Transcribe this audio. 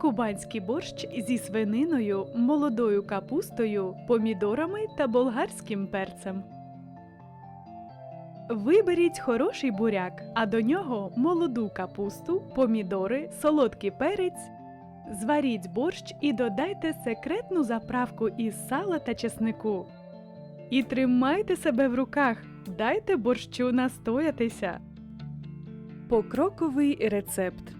кубанський борщ зі свининою, молодою капустою, помідорами та болгарським перцем. Виберіть хороший буряк, а до нього молоду капусту, помідори, солодкий перець. Зваріть борщ і додайте секретну заправку із сала та чеснику. І тримайте себе в руках, дайте борщу настоятися. Покроковий рецепт.